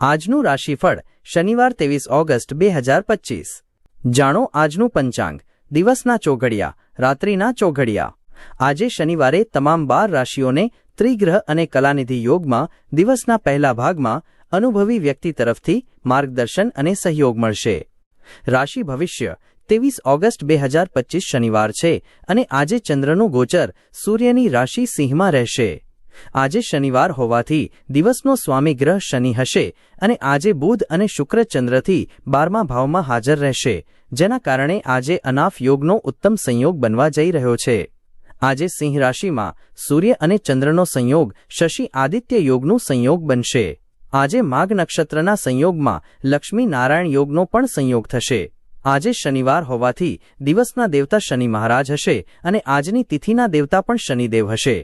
આજનું રાશિફળ શનિવાર ત્રેવીસ ઓગસ્ટ બે હજાર પચીસ. જાણો આજનું પંચાંગ, દિવસના ચોઘડિયા, રાત્રિના ચોઘડિયા. આજે શનિવારે તમામ બાર રાશિઓને ત્રિગ્રહ અને કલાનિધિ યોગમાં દિવસના પહેલા ભાગમાં અનુભવી વ્યક્તિ તરફથી માર્ગદર્શન અને સહયોગ મળશે. રાશિ ભવિષ્ય, ત્રેવીસ ઓગસ્ટ બે હજાર પચીસ શનિવાર છે અને આજે ચંદ્રનું ગોચર સૂર્યની રાશિ સિંહમાં રહેશે. આજે શનિવાર હોવાથી દિવસનો સ્વામી ગ્રહ શનિ હશે અને આજે બુધ અને શુક્ર ચંદ્રથી બારમા ભાવમાં હાજર રહેશે, જેના કારણે આજે અનાફ યોગનો ઉત્તમ સંયોગ બનવા જઈ રહ્યો છે. આજે સિંહ રાશિમાં સૂર્ય અને ચંદ્રનો સંયોગ શશી આદિત્ય યોગનું સંયોગ બનશે. આજે માઘ નક્ષત્રના સંયોગમાં લક્ષ્મી નારાયણ યોગનો પણ સંયોગ થશે. આજે શનિવાર હોવાથી દિવસના દેવતા શનિ મહારાજ હશે અને આજની તિથિના દેવતા પણ શનિદેવ હશે.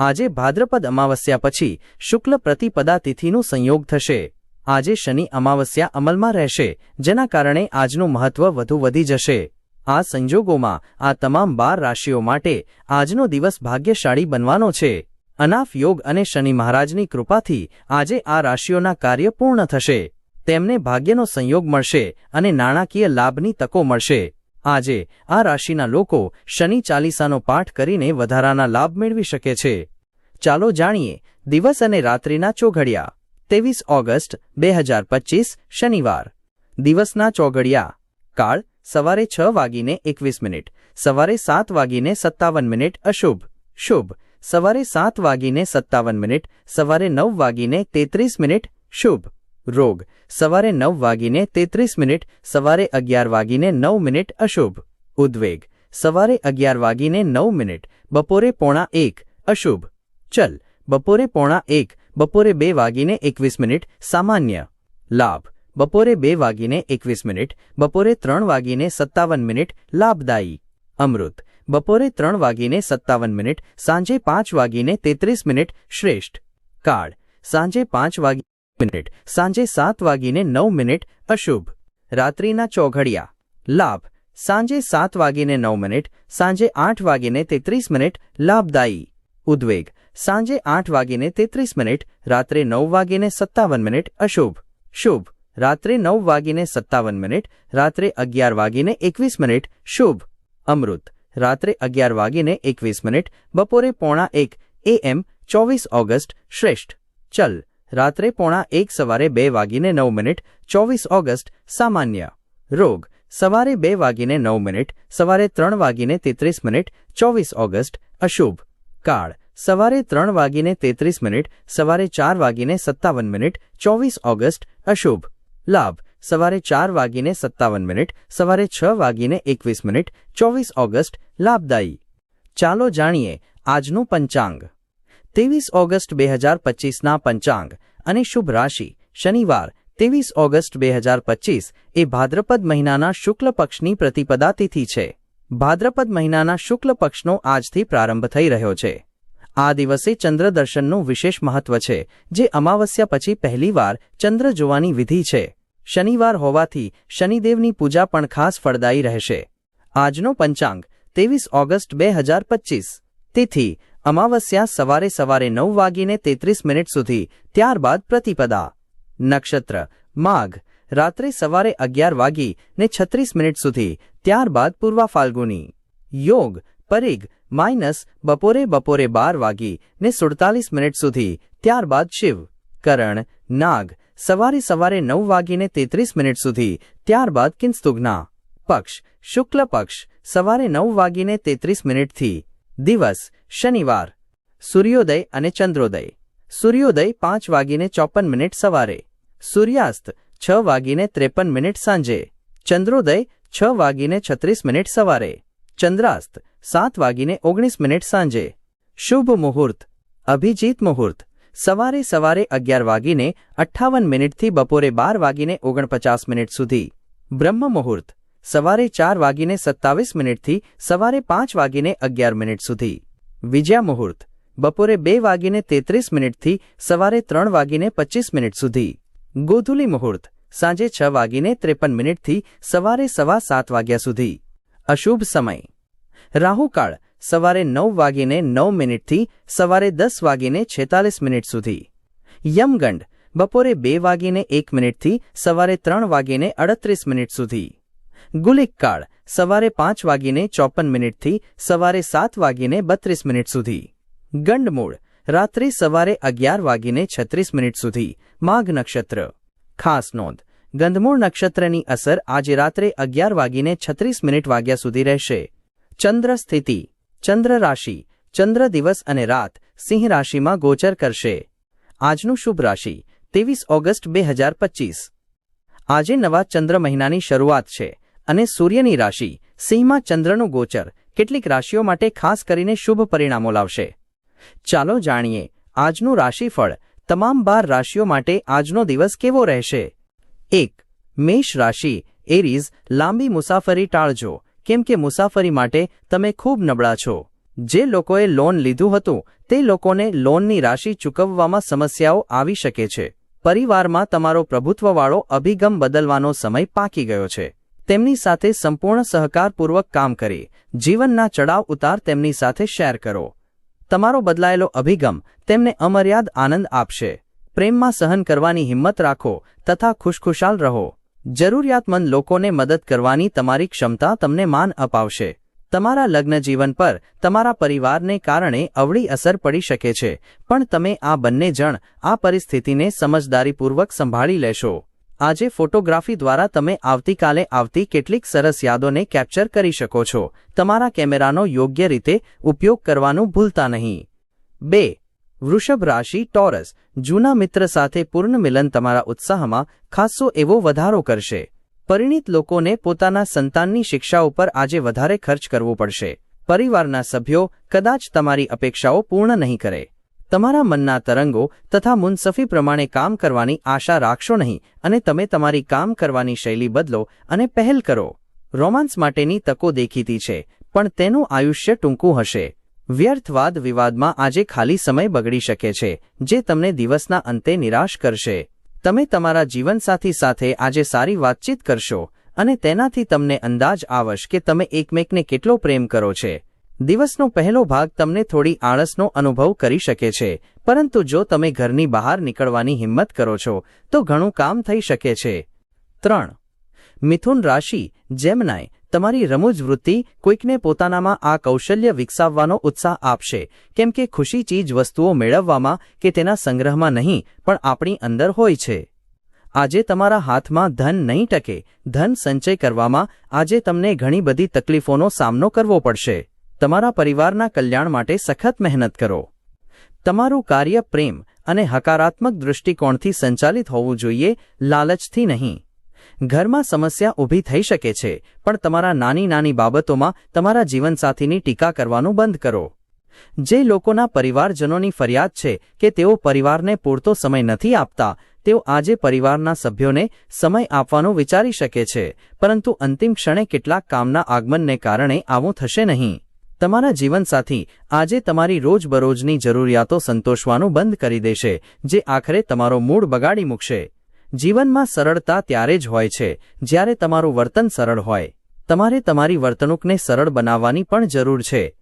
આજે ભાદ્રપદ અમાવસ્યા પછી શુક્લ પ્રતિપદા તિથિનું સંયોગ થશે. આજે શનિ અમાવસ્યા અમલમાં રહેશે, જેના કારણે આજનું મહત્વ વધુ વધી જશે. આ સંજોગોમાં આ તમામ બાર રાશિઓ માટે આજનો દિવસ ભાગ્યશાળી બનવાનો છે. અનાફ યોગ અને શનિ મહારાજની કૃપાથી આજે આ રાશિઓના કાર્ય પૂર્ણ થશે. તેમને ભાગ્યનો સંયોગ મળશે અને નાણાકીય લાભની તકો મળશે. આજે આ રાશિના લોકો શનિ ચાલીસાનો પાઠ કરીને વધારાના લાભ મેળવી શકે છે. ચાલો જાણીએ, દિવસ અને રાત્રિના ચોઘડિયા. ત્રેવીસ ઓગસ્ટ બે હજાર પચીસ, શનિવાર. દિવસના ચોઘડિયા. કાળ સવારે છ વાગીને એકવીસ મિનિટ. સવારે સાત વાગીને સત્તાવન મિનિટ, અશુભ. શુભ. સવારે સાત વાગીને સત્તાવન મિનિટ. સવારે નવ વાગીને તેત્રીસ મિનિટ, શુભ. રોગ સવારે નવ વાગીને તેત્રીસ મિનિટ સવારે અગિયાર વાગીને નવ મિનિટ અશુભ ઉદ્વેગ સવારે અગિયાર વાગીને નવ મિનિટ બપોરે પોણા એક અશુભ ચલ બપોરે પોણા એક બપોરે બે વાગીને એકવીસ મિનિટ સામાન્ય લાભ બપોરે બે વાગીને એકવીસ મિનિટ બપોરે ત્રણ વાગીને સત્તાવન મિનિટ લાભદાયી અમૃત બપોરે ત્રણ વાગીને સત્તાવન મિનિટ સાંજે પાંચ વાગીને તેત્રીસ મિનિટ શ્રેષ્ઠ કાળ સાંજે પાંચ વાગી મિનિટ. સાંજે સાત વાગીને નવ મિનિટ, અશુભ. રાત્રિના ચોઘડિયા. લાભ. સાંજે સાત વાગીને નવ મિનિટ, સાંજે આઠ વાગીને તેત્રીસ મિનિટ, લાભદાયી. ઉદ્વેગ. સાંજે આઠ વાગીને તેત્રીસ મિનિટ, રાત્રે નવ વાગીને સત્તાવન મિનિટ, અશુભ. શુભ. રાત્રે નવ વાગીને સત્તાવન મિનિટ, રાત્રે અગિયાર વાગીને એકવીસ મિનિટ, શુભ. અમૃત. રાત્રે અગિયાર વાગીને એકવીસ મિનિટ, બપોરે પોણા એક, એએમ, ચોવીસ ઓગસ્ટ, શ્રેષ્ઠ. ચલ. રાત્રે પોણા એક સવારે બે વાગીને નવ મિનિટ, ચોવીસ ઓગસ્ટ, સામાન્ય. રોગ, સવારે બે વાગીને નવ મિનિટ, સવારે ત્રણ વાગીને તેત્રીસ મિનિટ, ચોવીસ ઓગસ્ટ, અશુભ. કાળ, સવારે ત્રણ વાગીને તેત્રીસ મિનિટ, સવારે ચાર વાગીને સત્તાવન મિનિટ, ચોવીસ ઓગસ્ટ, અશુભ. લાભ, સવારે ચાર વાગીને સત્તાવન મિનિટ, સવારે છ વાગીને એકવીસ મિનિટ, ચોવીસ ઓગસ્ટ, લાભદાયી. ચાલો જાણીએ આજનું પંચાંગ. ત્રેવીસ ઓગસ્ટ બે હજાર પચીસના પંચાંગ અને શુભ રાશિ, શનિવાર, ત્રેવીસ ઓગસ્ટ બે હજાર પચીસ એ ભાદ્રપદ મહિનાના શુક્લ પક્ષની પ્રતિપદા તિથિ છે. ભાદ્રપદ મહિનાના શુક્લ પક્ષનો આજથી પ્રારંભ થઈ રહ્યો છે. આ દિવસે ચંદ્ર દર્શનનું વિશેષ મહત્વ છે, જે અમાવસ્યા પછી પહેલીવાર ચંદ્ર જોવાની વિધિ છે. શનિવાર હોવાથી શનિદેવની પૂજા પણ ખાસ ફળદાયી રહેશે. આજનો પંચાંગ ત્રેવીસ ઓગસ્ટ બે હજાર પચીસ, તિથિ અમાવસ્યા સવારે સવારે નવ વાગીને તેત્રીસ મિનિટ સુધી, ત્યારબાદ પ્રતિપદા. નક્ષત્ર, માઘ, રાત્રે સવારે અગિયાર વાગી ને છત્રીસ મિનિટ સુધી, ત્યારબાદ પૂર્વા ફાલ્ગુની. યોગ પરિગ માઇનસ બપોરે બપોરે બાર વાગી ને સુડતાલીસ મિનિટ સુધી, ત્યારબાદ શિવ. કરણ, નાગ, સવારે સવારે નવ વાગીને તેત્રીસ મિનિટ સુધી, ત્યારબાદ કિંસ્તુગ્ના. પક્ષ, શુક્લ પક્ષ, સવારે નવ વાગીને તેત્રીસ મિનિટથી દિવસ, શનિવાર, સૂર્યોદય અને ચંદ્રોદય. સૂર્યોદય પાંચ વાગીને ચોપન મિનિટ સવારે. સૂર્યાસ્ત છ વાગીને ત્રેપન મિનિટ સાંજે. ચંદ્રોદય છ વાગીને છત્રીસ મિનિટ સવારે. ચંદ્રાસ્ત સાત વાગીને ઓગણીસ મિનિટ સાંજે. શુભ મુહૂર્ત, અભિજીત મુહૂર્ત. સવારે સવારે અગિયાર વાગીને અઠ્ઠાવન મિનિટથી બપોરે બાર વાગીને ઓગણપચાસ મિનિટ સુધી. બ્રહ્મ મુહૂર્ત સવારે ચાર વાગીને સત્તાવીસ મિનિટથી સવારે પાંચ વાગીને અગિયાર મિનિટ સુધી. વિજયા મુહૂર્ત. બપોરે બે વાગીને તેત્રીસ મિનિટથી સવારે ત્રણ વાગીને પચીસ મિનિટ સુધી. ગોધુલી મુહૂર્ત. સાંજે છ વાગીને ત્રેપન મિનિટથી સવારે સવા સાત વાગ્યા સુધી. અશુભ સમય. રાહુકાળ. સવારે નવ વાગીને નવ મિનિટથી સવારે દસ વાગીને છેતાલીસ મિનિટ સુધી. યમગંડ. બપોરે બે વાગીને એક મિનિટથી સવારે ત્રણ વાગીને અડત્રીસ મિનિટ સુધી. ગુલિક કાળ સવારે પાંચ વાગીને ચોપન મિનિટથી સવારે સાત વાગીને બત્રીસ મિનિટ સુધી. ગંડમૂળ રાત્રે સવારે અગિયાર વાગીને છત્રીસ મિનિટ સુધી. માઘ નક્ષત્ર. ખાસ નોંધ, ગંધમૂળ નક્ષત્રની અસર આજે રાત્રે અગિયાર વાગીને છત્રીસ મિનિટ વાગ્યા સુધી રહેશે. ચંદ્ર સ્થિતિ. ચંદ્ર રાશિ, ચંદ્ર દિવસ અને રાત સિંહ રાશિમાં ગોચર કરશે. આજનું શુભ રાશિ, ત્રેવીસ ઓગસ્ટ બે હજાર પચીસ. આજે નવા ચંદ્ર મહિનાની શરૂઆત છે. અને સૂર્યની રાશિ, સિંહમાં ચંદ્રનું ગોચર, કેટલીક રાશિઓ માટે ખાસ કરીને શુભ પરિણામો લાવશે. ચાલો જાણીએ, આજનું રાશિફળ તમામ બાર રાશિઓ માટે આજનો દિવસ કેવો રહેશે? એક, મેષ રાશિ, એરીઝ, લાંબી મુસાફરી ટાળજો, કેમ કે મુસાફરી માટે તમે ખૂબ નબળા છો. જે લોકોએ લોન લીધું હતું, તે લોકોને લોનની રાશિ ચૂકવવામાં સમસ્યાઓ આવી શકે છે. પરિવારમાં તમારો પ્રભુત્વવાળો અભિગમ બદલવાનો સમય પાકી ગયો છે. તેમની સાથે સંપૂર્ણ સહકારપૂર્વક કામ કરી. જીવનના ચડાવ ઉતાર તેમની સાથે શેર કરો. તમારો બદલાયેલો અભિગમ તેમને અમર્યાદ આનંદ આપશે. પ્રેમમાં સહન કરવાની હિંમત રાખો તથા ખુશખુશાલ રહો. જરૂરિયાતમંદ લોકોને મદદ કરવાની તમારી ક્ષમતા તમને માન અપાવશે. તમારા લગ્ન જીવન પર તમારા પરિવારને કારણે અવળી અસર પડી શકે છે, પણ તમે આ બંને જણ આ પરિસ્થિતિને સમજદારીપૂર્વક સંભાળી લેશો. આજે ફોટોગ્રાફી દ્વારા તમે આવતીકાલે આવતી કેટલીક સરસ યાદોને કેપ્ચર કરી શકો છો. તમારા કેમેરાનો યોગ્ય રીતે ઉપયોગ કરવાનું ભૂલતા નહીં. બે, વૃષભ રાશિ, ટોરસ, જૂના મિત્ર સાથે પૂર્ણ મિલન તમારા ઉત્સાહમાં ખાસો એવો વધારો કરશે. પરિણિત લોકોને પોતાના સંતાનની શિક્ષા ઉપર આજે વધારે ખર્ચ કરવો પડશે. પરિવારના સભ્યો કદાચ તમારી અપેક્ષાઓ પૂર્ણ નહીં કરે. તમારા મનના તરંગો તથા મુનસફી પ્રમાણે કામ કરવાની આશા રાખશો નહીં અને તમે તમારી કામ કરવાની શૈલી બદલો અને પહેલ કરો. રોમાન્સ માટેની તકો દેખીતી છે, પણ તેનું આયુષ્ય ટૂંકું હશે. વ્યર્થવાદ વિવાદમાં આજે ખાલી સમય બગડી શકે છે, જે તમને દિવસના અંતે નિરાશ કરશે. તમે તમારા જીવનસાથી સાથે આજે સારી વાતચીત કરશો અને તેનાથી તમને અંદાજ આવશ કે તમે એકમેકને કેટલો પ્રેમ કરો છે. દિવસનો પહેલો ભાગ તમને થોડી આળસનો અનુભવ કરી શકે છે, પરંતુ જો તમે ઘરની બહાર નીકળવાની હિંમત કરો છો, તો ઘણું કામ થઈ શકે છે. ત્રણ. મિથુન રાશિ, જેમનાય તમારી રમૂજ વૃત્તિ કોઈકને પોતાનામાં આ કૌશલ્ય વિકસાવવાનો ઉત્સાહ આપશે, કેમ કે ખુશી ચીજ વસ્તુઓ મેળવવામાં કે તેના સંગ્રહમાં નહીં, પણ આપણી અંદર હોય છે. આજે તમારા હાથમાં ધન નહીં ટકે, ધન સંચય કરવામાં આજે તમને ઘણી બધી તકલીફોનો સામનો કરવો પડશે. તમારા પરિવારના કલ્યાણ માટે સખત મહેનત કરો. તમારું કાર્ય પ્રેમ અને હકારાત્મક દૃષ્ટિકોણથી સંચાલિત હોવું જોઈએ, લાલચથી નહીં. ઘરમાં સમસ્યા ઊભી થઈ શકે છે, પણ તમારા નાની નાની બાબતોમાં તમારા જીવનસાથીની ટીકા કરવાનું બંધ કરો. જે લોકોના પરિવારજનોની ફરિયાદ છે કે તેઓ પરિવારને પૂરતો સમય નથી આપતા, તેઓ આજે પરિવારના સભ્યોને સમય આપવાનું વિચારી શકે છે, પરંતુ અંતિમ ક્ષણે કેટલાક કામના આગમનને કારણે આવું થશે નહીં. તમારા જીવનસાથી આજે તમારી રોજબરોજની જરૂરિયાતો સંતોષવાનું બંધ કરી દેશે, જે આખરે તમારો મૂડ બગાડી મૂકશે. જીવનમાં સરળતા ત્યારે જ હોય છે, જ્યારે તમારું વર્તન સરળ હોય. તમારે તમારી વર્તણૂકને સરળ બનાવવાની પણ જરૂર છે.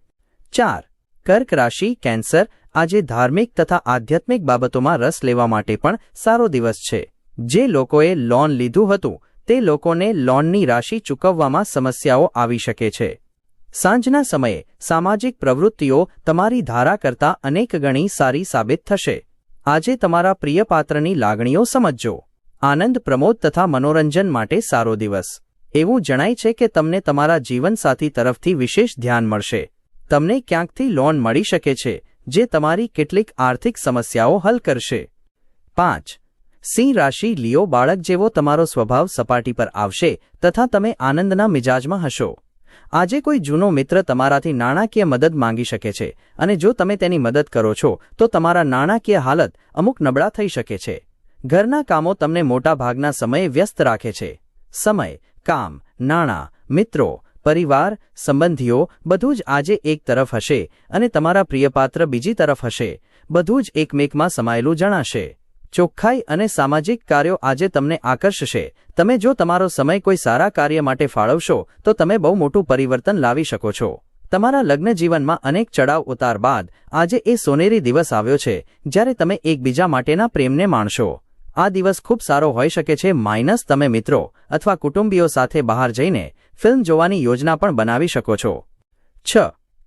ચાર, કર્ક રાશિ, કેન્સર, આજે ધાર્મિક તથા આધ્યાત્મિક બાબતોમાં રસ લેવા માટે પણ સારો દિવસ છે. જે લોકોએ લોન લીધું હતું, તે લોકોને લોનની રાશિ ચૂકવવામાં સમસ્યાઓ આવી શકે છે. સાંજના સમયે સામાજિક પ્રવૃત્તિઓ તમારી ધારા કરતાં અનેક ગણી સારી સાબિત થશે. આજે તમારા પ્રિય પાત્રની લાગણીઓ સમજજો. આનંદ પ્રમોદ તથા મનોરંજન માટે સારો દિવસ. એવું જણાય છે કે તમને તમારા જીવનસાથી તરફથી વિશેષ ધ્યાન મળશે. તમને ક્યાંકથી લોન મળી શકે છે, જે તમારી કેટલીક આર્થિક સમસ્યાઓ હલ કરશે. પાંચ. સિંહ રાશિ લિયો બાળક જેવો તમારો સ્વભાવ સપાટી પર આવશે તથા તમે આનંદના મિજાજમાં હશો. આજે કોઈ જૂનો મિત્ર તમારાથી નાણાકીય મદદ માંગી શકે છે અને જો તમે તેની મદદ કરો છો, તો તમારા નાણાકીય હાલત અમુક નબળા થઈ શકે છે. ઘરના કામો તમને મોટાભાગના સમયે વ્યસ્ત રાખે છે. સમય, કામ, નાણાં, મિત્રો, પરિવાર, સંબંધીઓ, બધું જ આજે એક તરફ હશે અને તમારા પ્રિયપાત્ર બીજી તરફ હશે. બધું જ એકમેકમાં સમાયેલું જણાશે. ચોખ્ખાઈ અને સામાજિક કાર્યો આજે તમને આકર્ષશે. તમે જો તમારો સમય કોઈ સારા કાર્ય માટે ફાળવશો, તો તમે બહુ મોટું પરિવર્તન લાવી શકો છો. તમારા લગ્ન જીવનમાં અનેક ચડાવ ઉતાર બાદ, આજે એ સોનેરી દિવસ આવ્યો છે, જ્યારે તમે એકબીજા માટેના પ્રેમને માણશો. આ દિવસ ખૂબ સારો હોઈ શકે છે માઇનસ તમે મિત્રો, અથવા કુટુંબીઓ સાથે બહાર જઈને, ફિલ્મ જોવાની યોજના પણ બનાવી શકો છો. છ.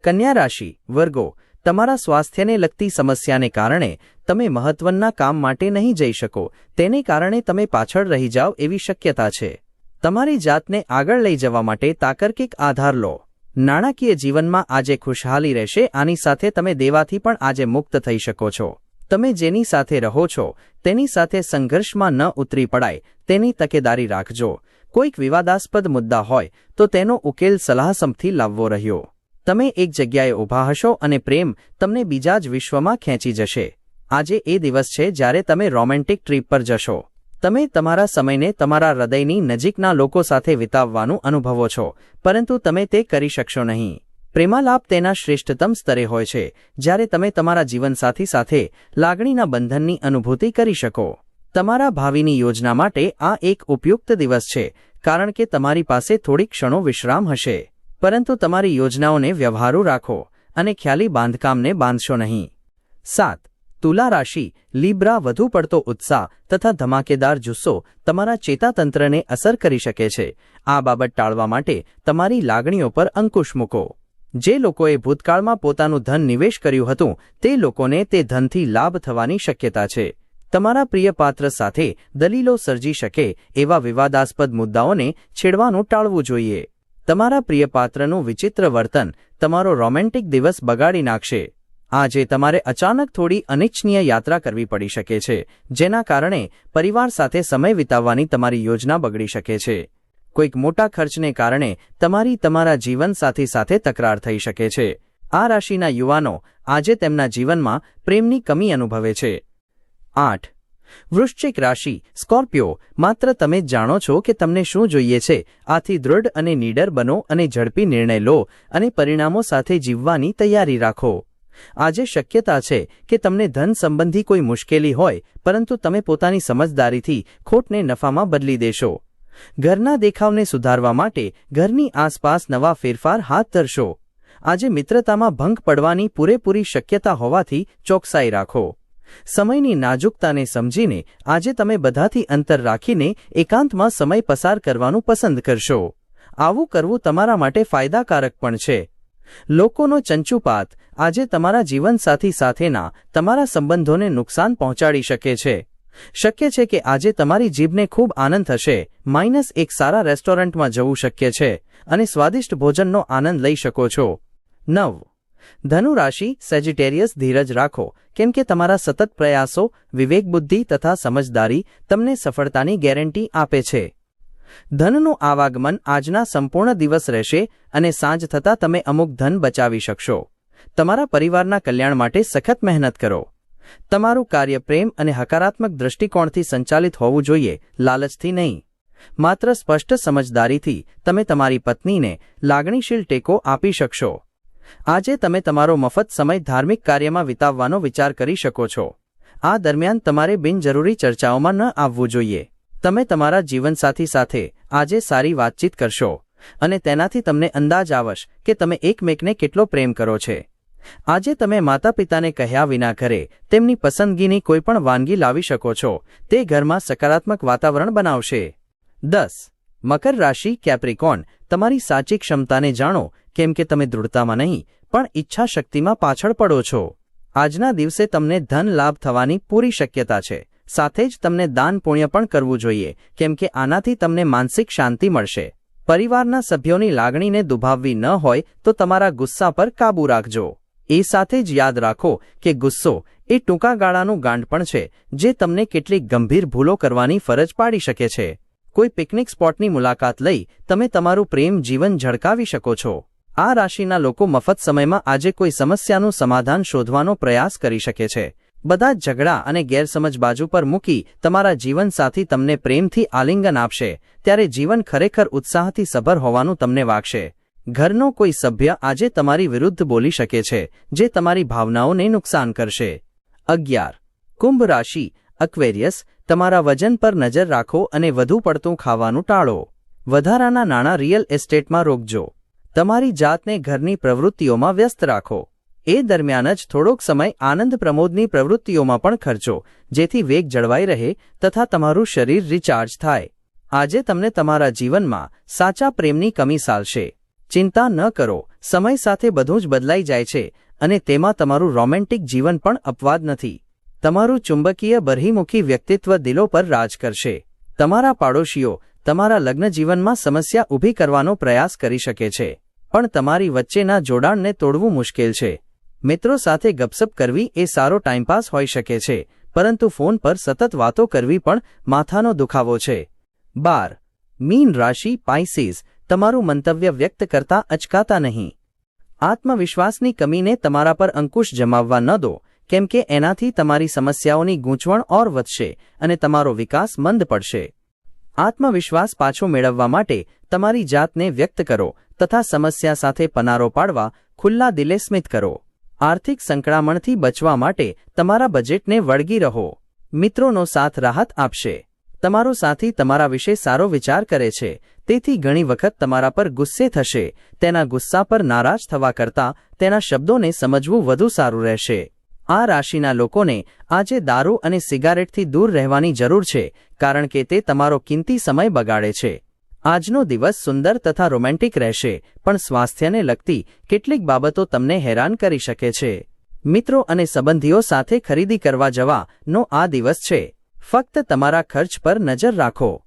કન્યા રાશિ, વર્ગો. તમારા સ્વાસ્થ્યને લગતી સમસ્યાને કારણે તમે મહત્વના કામ માટે નહીં જઈ શકો. તેને કારણે તમે પાછળ રહી જાઓ એવી શક્યતા છે. તમારી જાતને આગળ લઈ જવા માટે તાકર્કિક આધાર લો. નાણાકીય જીવનમાં આજે ખુશહાલી રહેશે, આની સાથે તમે દેવાથી પણ આજે મુક્ત થઈ શકો છો. તમે જેની સાથે રહો છો, તેની સાથે સંઘર્ષમાં ન ઉતરી પડાય, તેની તકેદારી રાખજો. કોઈક વિવાદાસ્પદ મુદ્દા હોય, તો તેનો ઉકેલ સલાહસમથી લાવવો રહ્યો. તમે એક જગ્યાએ ઊભા હશો અને પ્રેમ તમને બીજા જ વિશ્વમાં ખેંચી જશે. આજે એ દિવસ છે જ્યારે તમે રોમેન્ટિક ટ્રીપ પર જશો. તમે તમારા સમયને તમારા હૃદયની નજીકના લોકો સાથે વિતાવવાનું અનુભવો છો, પરંતુ તમે તે કરી શકશો નહીં. પ્રેમાલાપ તેના શ્રેષ્ઠતમ સ્તરે હોય છે, જ્યારે તમે તમારા જીવનસાથી સાથે લાગણીના બંધનની અનુભૂતિ કરી શકો. તમારા ભાવિની યોજના માટે આ એક ઉપયુક્ત દિવસ છે, કારણ કે તમારી પાસે થોડી ક્ષણો વિશ્રામ હશે. પરંતુ તમારી યોજનાઓને વ્યવહારુ રાખો અને ખ્યાલી બાંધકામને બાંધશો નહીં. સાત, તુલા રાશિ, લીબ્રા વધુ પડતો ઉત્સાહ તથા ધમાકેદાર જુસ્સો તમારા ચેતાતંત્રને અસર કરી શકે છે. આ બાબત ટાળવા માટે તમારી લાગણીઓ પર અંકુશ મૂકો. જે લોકોએ ભૂતકાળમાં પોતાનું ધન નિવેશ કર્યું હતું, તે લોકોને તે ધનથી લાભ થવાની શક્યતા છે. તમારા પ્રિય પાત્ર સાથે દલીલો સર્જી શકે એવા વિવાદાસ્પદ મુદ્દાઓને છેડવાનું ટાળવું જોઈએ. તમારા પ્રિય પાત્રનું વિચિત્ર વર્તન તમારો રોમેન્ટિક દિવસ બગાડી નાખશે. આજે તમારે અચાનક થોડી અનિચ્છનીય યાત્રા કરવી પડી શકે છે, જેના કારણે પરિવાર સાથે સમય વિતાવવાની તમારી યોજના બગડી શકે છે. કોઈક મોટા ખર્ચને કારણે તમારી તમારા જીવનસાથી સાથે તકરાર થઈ શકે છે. આ રાશિના યુવાનો આજે તેમના જીવનમાં પ્રેમની કમી અનુભવે છે. આઠ વૃશ્ચિક રાશિ, સ્કોર્પિયો, માત્ર તમે જાણો છો કે તમને શું જોઈએ છે. આથી દૃઢ અને નીડર બનો અને ઝડપી નિર્ણય લો અને પરિણામો સાથે જીવવાની તૈયારી રાખો. આજે શક્યતા છે કે તમને ધન સંબંધી કોઈ મુશ્કેલી હોય, પરંતુ તમે પોતાની સમજદારીથી ખોટને નફામાં બદલી દેશો. ઘરના દેખાવને સુધારવા માટે ઘરની આસપાસ નવા ફેરફાર હાથ ધરશો. આજે મિત્રતામાં ભંગ પડવાની પૂરેપૂરી શક્યતા હોવાથી ચોકસાઈ રાખો. સમયની નાજુકતાને સમજીને આજે તમે બધાથી અંતર રાખીને એકાંતમાં સમય પસાર કરવાનું પસંદ કરશો. આવું કરવું તમારા માટે ફાયદાકારક પણ છે. લોકોનો ચંચુપાત આજે તમારા જીવનસાથી સાથેના તમારા સંબંધોને નુકસાન પહોંચાડી શકે છે. શક્ય છે કે આજે તમારી જીભને ખૂબ આનંદ થશે, માઇનસ એક સારા રેસ્ટોરન્ટમાં જવું શક્ય છે, અને સ્વાદિષ્ટ ભોજનનો આનંદ લઈ શકો છો. નવ ધનુ રાશિ સેજિટેરિયસ ધીરજ રાખો, કેમ કે તમારા સતત પ્રયાસો, વિવેકબુદ્ધિ તથા સમજદારી તમને સફળતાની ગેરંટી આપે છે. ધનનું આવાગમન આજના સંપૂર્ણ દિવસ રહેશે અને સાંજ થતાં તમે અમુક ધન બચાવી શકશો. તમારા પરિવારના કલ્યાણ માટે સખત મહેનત કરો. તમારું કાર્ય પ્રેમ અને હકારાત્મક દૃષ્ટિકોણથી સંચાલિત હોવું જોઈએ, લાલચથી નહીં. માત્ર સ્પષ્ટ સમજદારીથી તમે તમારી પત્નીને લાગણીશીલ ટેકો આપી શકશો. આજે તમે તમારો મફત સમય ધાર્મિક કાર્યમાં વિતાવવાનો વિચાર કરી શકો છો. આ દરમિયાન તમારે બિનજરૂરી ચર્ચાઓમાં ન આવવું જોઈએ. તમે તમારા જીવનસાથી સાથે આજે સારી વાતચીત કરશો અને તેનાથી તમને અંદાજ આવશ કે તમે એકમેકને કેટલો પ્રેમ કરો છે. આજે તમે માતા પિતાને કહ્યા વિના ઘરે તેમની પસંદગીની કોઈપણ વાનગી લાવી શકો છો. તે ઘરમાં સકારાત્મક વાતાવરણ બનાવશે. દસ. મકર રાશિ કેપ્રિકોન, તમારી સાચી ક્ષમતાને જાણો કેમ કે તમે દૃઢતામાં નહીં, પણ ઈચ્છાશક્તિમાં પાછળ પડો છો. આજના દિવસે તમને ધન લાભ થવાની પૂરી શક્યતા છે. સાથે જ તમને દાન પુણ્ય પણ કરવું જોઈએ, કેમ કે આનાથી તમને માનસિક શાંતિ મળશે. પરિવારના સભ્યોની લાગણીને દુભાવવી ન હોય, તો તમારા ગુસ્સા પર કાબૂ રાખજો. એ સાથે જ યાદ રાખો કે ગુસ્સો એ ટૂંકા ગાળાનું ગાંઠપણ છે, જે તમને કેટલીક ગંભીર ભૂલો કરવાની ફરજ પાડી શકે છે. કોઈ પિકનિક સ્પોટની મુલાકાત લઈ તમે તમારું પ્રેમ જીવન ઝળકાવી શકો છો. આ રાશિના લોકો મફત સમયમાં આજે કોઈ સમસ્યાનું સમાધાન શોધવાનો પ્રયાસ કરી શકે છે. બધા ઝઘડા અને ગેરસમજ બાજુ પર મૂકી તમારા જીવનસાથી તમને પ્રેમથી આલિંગન આપશે, ત્યારે જીવન ખરેખર ઉત્સાહથી સભર હોવાનું તમને વાગશે. ઘરનો કોઈ સભ્ય આજે તમારી વિરુદ્ધ બોલી શકે છે, જે તમારી ભાવનાઓને નુકસાન કરશે. અગિયાર. કુંભ રાશિ, અક્વેરિયસ, તમારા વજન પર નજર રાખો અને વધુ પડતું ખાવાનું ટાળો. વધારાના નાણાં રિયલ એસ્ટેટમાં રોકજો. તમારી જાતને ઘરની પ્રવૃત્તિઓમાં વ્યસ્ત રાખો. એ દરમિયાન જ થોડોક સમય આનંદ પ્રમોદની પ્રવૃત્તિઓમાં પણ ખર્ચો, જેથી વેગ જળવાઈ રહે તથા તમારું શરીર રિચાર્જ થાય. આજે તમને તમારા જીવનમાં સાચા પ્રેમની કમી સાલશે. ચિંતા ન કરો, સમય સાથે બધું જ બદલાઈ જાય છે અને તેમાં તમારું રોમેન્ટિક જીવન પણ અપવાદ નથી. તમારું ચુંબકીય બરહીમુખી વ્યક્તિત્વ દિલો પર રાજ કરશે. તમારા પાડોશીઓ તમારા લગ્ન જીવનમાં સમસ્યા ઊભી કરવાનો પ્રયાસ કરી શકે છે. પણ તમારી વચ્ચેના જોડાણને તોડવું મુશ્કેલ છે. મિત્રો સાથે ગપસપ કરવી એ સારો ટાઈમપાસ હોઈ શકે છે, પરંતુ ફોન પર સતત વાતો કરવી પણ માથાનો દુખાવો છે. બાર. મીન રાશિ પાઇસીસ તમારું મંતવ્ય વ્યક્ત કરતા અચકાતા નહીં. આત્મવિશ્વાસની કમીને તમારા પર અંકુશ જમાવવા ન દો, કેમ કે એનાથી તમારી સમસ્યાઓની ગૂંચવણ ઓર વધશે અને તમારો વિકાસ મંદ પડશે. આત્મવિશ્વાસ પાછો મેળવવા માટે તમારી જાતને વ્યક્ત કરો તથા સમસ્યા સાથે પનારો પાડવા ખુલ્લા દિલે સ્મિત કરો. આર્થિક સંકળામણથી બચવા માટે તમારા બજેટને વળગી રહો. મિત્રોનો સાથ રાહત આપશે. તમારો સાથી તમારા વિશે સારો વિચાર કરે છે. તેથી ઘણી વખત તમારા પર ગુસ્સે થશે. તેના ગુસ્સા પર નારાજ થવા કરતાં તેના શબ્દોને સમજવું વધુ સારું રહેશે. આ રાશિના લોકોને આજે દારૂ અને સિગારેટથી દૂર રહેવાની જરૂર છે, કારણ કે તે તમારો કિંમતી સમય બગાડે છે. આજનો દિવસ સુંદર તથા રોમેન્ટિક રહેશે, પણ સ્વાસ્થ્યને લગતી કેટલીક બાબતો તમને હેરાન કરી શકે છે. મિત્રો અને સંબંધીઓ સાથે ખરીદી કરવા જવાનો આ દિવસ છે. ફક્ત તમારા ખર્ચ પર નજર રાખો.